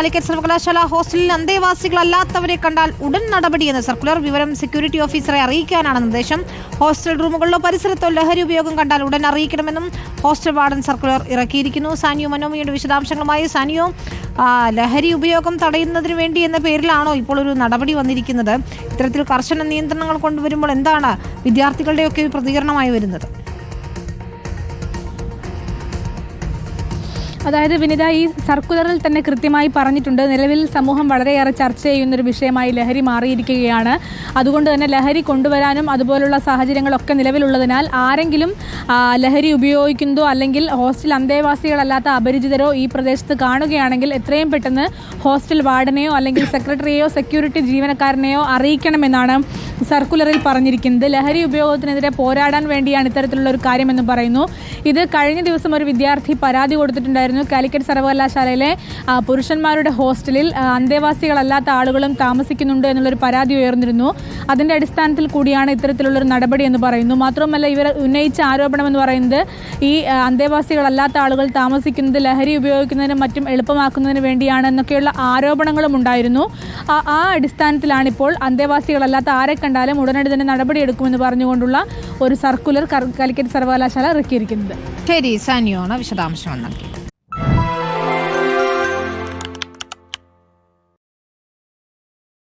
കാലിക്കറ്റ് സർവകലാശാല ഹോസ്റ്റലിൽ അന്തേവാസികളല്ലാത്തവരെ കണ്ടാൽ ഉടൻ നടപടിയെന്ന് സർക്കുലർ വിവരം സെക്യൂരിറ്റി ഓഫീസറെ അറിയിക്കാനാണ് നിർദ്ദേശം. ഹോസ്റ്റൽ റൂമുകളിലോ പരിസരത്തോ ലഹരി ഉപയോഗം കണ്ടാൽ ഉടൻ അറിയിക്കണമെന്നും ഹോസ്റ്റൽ വാർഡൻ സർക്കുലർ ഇറക്കിയിരിക്കുന്നു. സാനിയോ മനോമിയുടെ വിശദാംശങ്ങളുമായി സാനിയോ ലഹരി ഉപയോഗം തടയുന്നതിന് വേണ്ടി എന്ന പേരിലാണോ ഇപ്പോൾ ഒരു നടപടി വന്നിരിക്കുന്നത്? ഇത്തരത്തിൽ കർശന നിയന്ത്രണങ്ങൾ കൊണ്ടുവരുമ്പോൾ എന്താണ് വിദ്യാർത്ഥികളുടെയൊക്കെ പ്രതികരണമായി വരുന്നത്? അതായത് വിനിത ഈ സർക്കുലറിൽ തന്നെ കൃത്യമായി പറഞ്ഞിട്ടുണ്ട്. നിലവിൽ സമൂഹം വളരെയേറെ ചർച്ച ചെയ്യുന്ന ഒരു വിഷയമായി ലഹരി മാറിയിരിക്കുകയാണ്. അതുകൊണ്ട് തന്നെ ലഹരി കൊണ്ടുവരാനും അതുപോലുള്ള സാഹചര്യങ്ങളൊക്കെ നിലവിലുള്ളതിനാൽ ആരെങ്കിലും ലഹരി ഉപയോഗിക്കുന്നതോ അല്ലെങ്കിൽ ഹോസ്റ്റൽ അന്തേവാസികളല്ലാത്ത അപരിചിതരോ ഈ പ്രദേശത്ത് കാണുകയാണെങ്കിൽ എത്രയും പെട്ടെന്ന് ഹോസ്റ്റൽ വാർഡനെയോ അല്ലെങ്കിൽ സെക്രട്ടറിയെയോ സെക്യൂരിറ്റി ജീവനക്കാരനെയോ അറിയിക്കണമെന്നാണ് സർക്കുലറിൽ പറഞ്ഞിരിക്കുന്നത്. ലഹരി ഉപയോഗത്തിനെതിരെ പോരാടാൻ വേണ്ടിയാണ് ഇത്തരത്തിലുള്ള ഒരു കാര്യമെന്ന് പറയുന്നു. ഇത് കഴിഞ്ഞ ദിവസം ഒരു വിദ്യാർത്ഥി പരാതി കൊടുത്തിട്ടുണ്ടായിരുന്നു. കാലിക്കറ്റ് സർവകലാശാലയിലെ പുരുഷന്മാരുടെ ഹോസ്റ്റലിൽ അന്തേവാസികളല്ലാത്ത ആളുകളും താമസിക്കുന്നുണ്ട് എന്നുള്ളൊരു പരാതി ഉയർന്നിരുന്നു. അതിന്റെ അടിസ്ഥാനത്തിൽ കൂടിയാണ് ഇത്തരത്തിലുള്ളൊരു നടപടി എന്ന് പറയുന്നു. മാത്രമല്ല ഇവർ ഉന്നയിച്ച ആരോപണം എന്ന് പറയുന്നത് ഈ അന്തേവാസികളല്ലാത്ത ആളുകൾ താമസിക്കുന്നത് ലഹരി ഉപയോഗിക്കുന്നതിനും മറ്റും എളുപ്പമാക്കുന്നതിന് വേണ്ടിയാണ് എന്നൊക്കെയുള്ള ആരോപണങ്ങളും ഉണ്ടായിരുന്നു. ആ- അടിസ്ഥാനത്തിലാണ് ഇപ്പോൾ അന്തേവാസികളല്ലാത്ത ആരെ കണ്ടാലും ഉടനടി തന്നെ നടപടിയെടുക്കുമെന്ന് പറഞ്ഞുകൊണ്ടുള്ള ഒരു സർക്കുലർ കാലിക്കറ്റ് സർവകലാശാല ഇറക്കിയിരിക്കുന്നത് ശരി സാനിയോണ വിശദാംശങ്ങൾ നൽകിയത്